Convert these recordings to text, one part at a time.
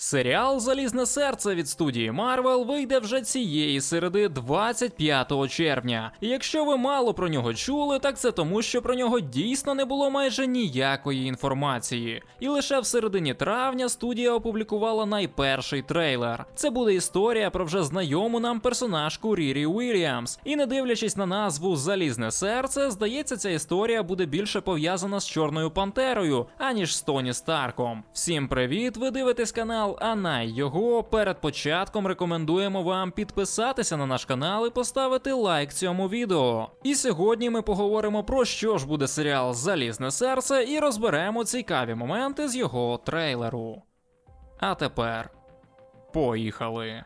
Серіал Залізне серце від студії Марвел вийде вже цієї середи 25 червня. І якщо ви мало про нього чули, так це тому, що про нього дійсно не було майже ніякої інформації. І лише в середині травня студія опублікувала найперший трейлер. Це буде історія про вже знайому нам персонажку Рірі Уільямс. І не дивлячись на назву Залізне серце, здається, ця історія буде більше пов'язана з Чорною Пантерою, аніж з Тоні Старком. Всім привіт! Ви дивитесь канал Анай його. Перед початком рекомендуємо вам підписатися на наш канал і поставити лайк цьому відео. І сьогодні ми поговоримо про що ж буде серіал Залізне серце і розберемо цікаві моменти з його трейлеру. А тепер поїхали.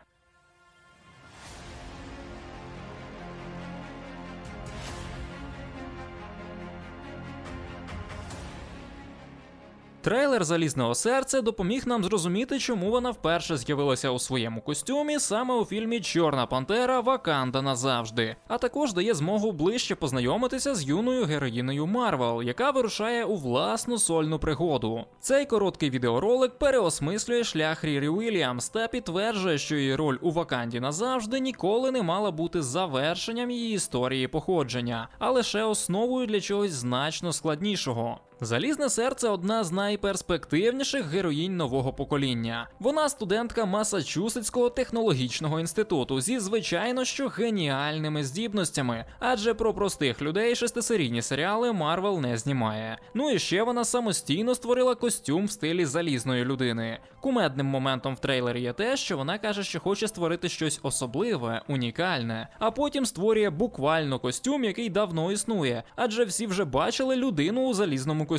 Трейлер Залізного серця допоміг нам зрозуміти, чому вона вперше з'явилася у своєму костюмі саме у фільмі Чорна Пантера Ваканда назавжди, а також дає змогу ближче познайомитися з юною героїнею Марвел, яка вирушає у власну сольну пригоду. Цей короткий відеоролик переосмислює шлях Рірі Уільямс та підтверджує, що її роль у Ваканді назавжди ніколи не мала бути завершенням її історії походження, а лише основою для чогось значно складнішого. Залізне серце одна з найперспективніших героїнь нового покоління. Вона студентка Масачусетського технологічного інституту зі звичайно що геніальними здібностями, адже про простих людей шестисерійні серіали Марвел не знімає. Ну і ще вона самостійно створила костюм в стилі залізної людини. Кумедним моментом в трейлері є те, що вона каже, що хоче створити щось особливе, унікальне, а потім створює буквально костюм, який давно існує, адже всі вже бачили людину у залізному костюмі.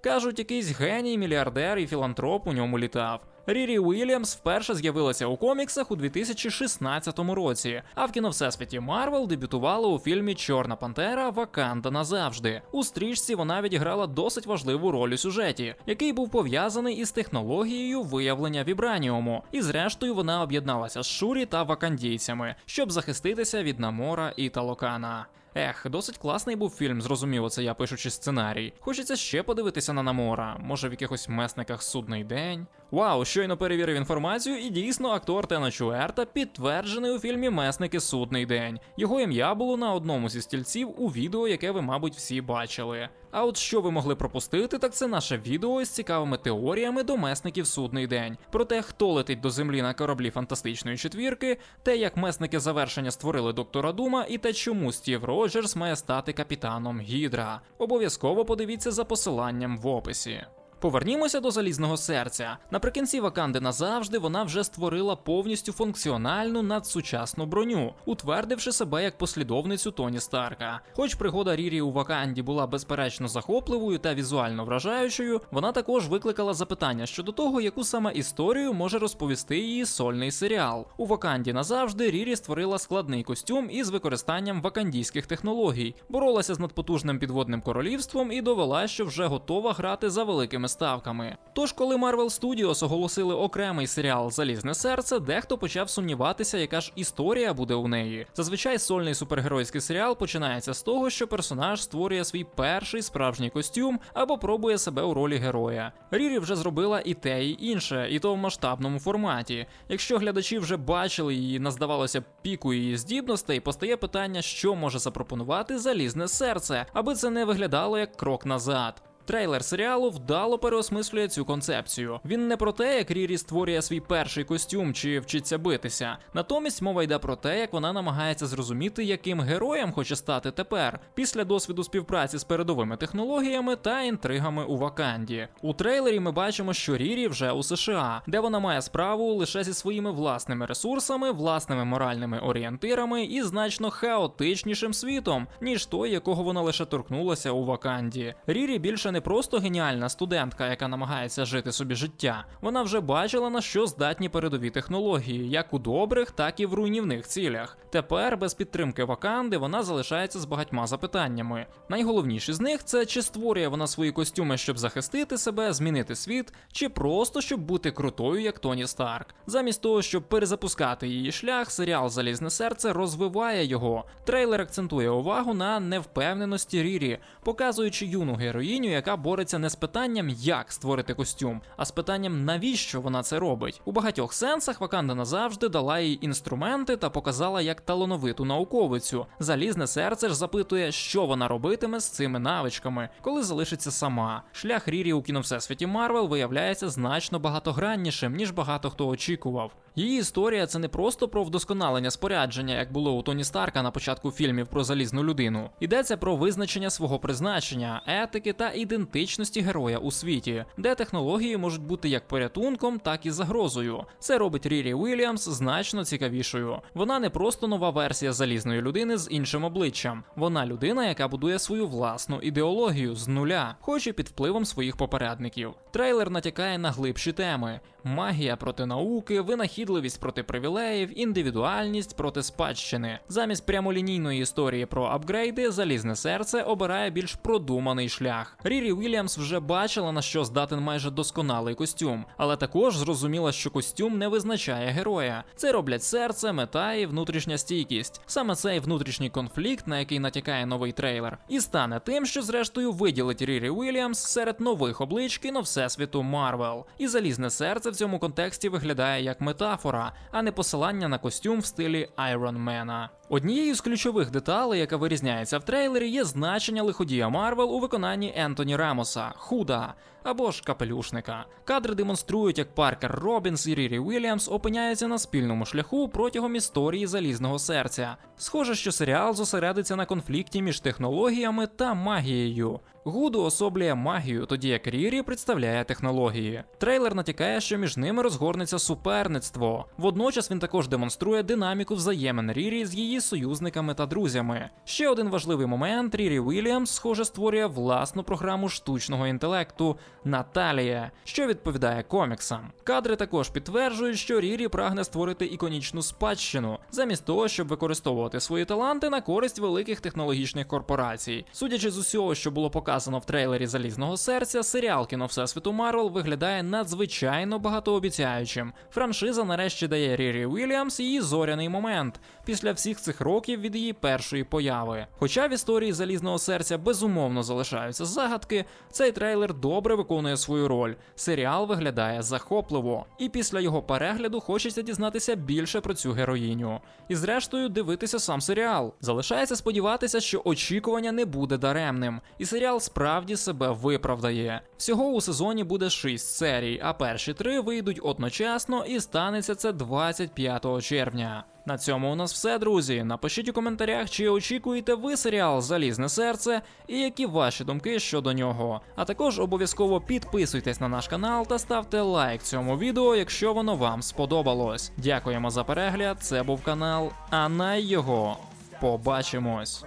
Кажуть, якийсь геній, мільярдер і філантроп у ньому літав. Рірі Уільямс вперше з'явилася у коміксах у 2016 році, а в кіновсесвіті Марвел дебютувала у фільмі Чорна Пантера Ваканда назавжди. У стрічці вона відіграла досить важливу роль у сюжеті, який був пов'язаний із технологією виявлення вібраніуму. І зрештою вона об'єдналася з Шурі та вакандійцями, щоб захиститися від Намора і Талокана. Ех, досить класний був фільм, зрозуміло, це я пишучи сценарій. Хочеться ще подивитися на Намора, може в якихось месниках судний день. Вау, щойно перевірив інформацію, і дійсно актор Тена Чуерта підтверджений у фільмі Месники Судний день. Його ім'я було на одному зі стільців у відео, яке ви, мабуть, всі бачили. А от що ви могли пропустити, так це наше відео з цікавими теоріями до месників судний день. Про те, хто летить до землі на кораблі фантастичної четвірки, те, як месники завершення створили доктора Дума, і те, чому Стів Роджерс має стати капітаном Гідра. Обов'язково подивіться за посиланням в описі. Повернімося до залізного серця. Наприкінці Ваканди назавжди вона вже створила повністю функціональну надсучасну броню, утвердивши себе як послідовницю Тоні Старка. Хоч пригода Рірі у Ваканді була безперечно захопливою та візуально вражаючою, вона також викликала запитання щодо того, яку саме історію може розповісти її сольний серіал. У Ваканді назавжди Рірі створила складний костюм із використанням вакандійських технологій, боролася з надпотужним підводним королівством і довела, що вже готова грати за великими ставками. Тож, коли Marvel Studios оголосили окремий серіал Залізне серце, дехто почав сумніватися, яка ж історія буде у неї. Зазвичай сольний супергеройський серіал починається з того, що персонаж створює свій перший справжній костюм або пробує себе у ролі героя. Рірі вже зробила і те, і інше, і то в масштабному форматі. Якщо глядачі вже бачили її, на здавалося, піку її здібностей, постає питання, що може запропонувати залізне серце, аби це не виглядало як крок назад. Трейлер серіалу вдало переосмислює цю концепцію. Він не про те, як Рірі створює свій перший костюм чи вчиться битися. Натомість мова йде про те, як вона намагається зрозуміти, яким героєм хоче стати тепер, після досвіду співпраці з передовими технологіями та інтригами у Ваканді. У трейлері ми бачимо, що Рірі вже у США, де вона має справу лише зі своїми власними ресурсами, власними моральними орієнтирами і значно хаотичнішим світом, ніж той, якого вона лише торкнулася у Ваканді. Рірі більше не просто геніальна студентка, яка намагається жити собі життя. Вона вже бачила на що здатні передові технології, як у добрих, так і в руйнівних цілях. Тепер без підтримки Ваканди вона залишається з багатьма запитаннями. Найголовніші з них це чи створює вона свої костюми, щоб захистити себе, змінити світ, чи просто щоб бути крутою, як Тоні Старк. Замість того, щоб перезапускати її шлях, серіал Залізне серце розвиває його. Трейлер акцентує увагу на невпевненості Рірі, показуючи юну героїню, яка бореться не з питанням, як створити костюм, а з питанням, навіщо вона це робить. У багатьох сенсах Ваканда назавжди дала їй інструменти та показала як талановиту науковицю. Залізне серце ж запитує, що вона робитиме з цими навичками, коли залишиться сама. Шлях Рірі у кіновсесвіті Марвел виявляється значно багатограннішим, ніж багато хто очікував. Її історія це не просто про вдосконалення спорядження, як було у Тоні Старка на початку фільмів про залізну людину. Йдеться про визначення свого призначення, етики та ідентичності героя у світі, де технології можуть бути як порятунком, так і загрозою. Це робить Рірі Уільямс значно цікавішою. Вона не просто нова версія залізної людини з іншим обличчям. Вона людина, яка будує свою власну ідеологію з нуля, хоч і під впливом своїх попередників. Трейлер натякає на глибші теми: магія проти науки, винахідливість проти привілеїв, індивідуальність проти спадщини. Замість прямолінійної історії про апгрейди, залізне серце обирає більш продуманий шлях. Рірі Уільямс вже бачила на що здатен майже досконалий костюм, але також зрозуміла, що костюм не визначає героя. Це роблять серце, мета і внутрішня стійкість. Саме цей внутрішній конфлікт, на який натякає новий трейлер, і стане тим, що зрештою виділить Рірі Уільямс серед нових облич кіно всесвіту Марвел. І залізне серце в цьому контексті виглядає як метафора, а не посилання на костюм в стилі Айронмена. Однією з ключових деталей, яка вирізняється в трейлері, є значення лиходія Марвел у виконанні Ентоні Рамоса Худа або ж капелюшника. Кадри демонструють, як Паркер Робінс і Рірі Уільямс опиняються на спільному шляху протягом історії залізного серця. Схоже, що серіал зосередиться на конфлікті між технологіями та магією. Гуду особлює магію, тоді як Рірі представляє технології. Трейлер натякає, що між ними розгорнеться суперництво. Водночас він також демонструє динаміку взаємин Рірі з її союзниками та друзями. Ще один важливий момент: Рірі Уільямс, схоже, створює власну програму штучного інтелекту Наталія, що відповідає коміксам. Кадри також підтверджують, що Рірі прагне створити іконічну спадщину, замість того, щоб використовувати свої таланти на користь великих технологічних корпорацій. Судячи з усього, що було показано в трейлері Залізного серця, серіал кіно Всесвіту Марвел виглядає надзвичайно багатообіцяючим. Франшиза нарешті дає Рірі Уільямс її зоряний момент після всіх цих років від її першої появи. Хоча в історії залізного серця безумовно залишаються загадки, цей трейлер добре виконує свою роль. Серіал виглядає захопливо, і після його перегляду хочеться дізнатися більше про цю героїню. І зрештою дивитися сам серіал. Залишається сподіватися, що очікування не буде даремним, і серіал справді себе виправдає. Всього у сезоні буде 6 серій, а перші три вийдуть одночасно, і станеться це 25 червня. На цьому у нас все, друзі. Напишіть у коментарях, чи очікуєте ви серіал Залізне серце і які ваші думки щодо нього. А також обов'язково підписуйтесь на наш канал та ставте лайк цьому відео, якщо воно вам сподобалось. Дякуємо за перегляд. Це був канал, а на його побачимось.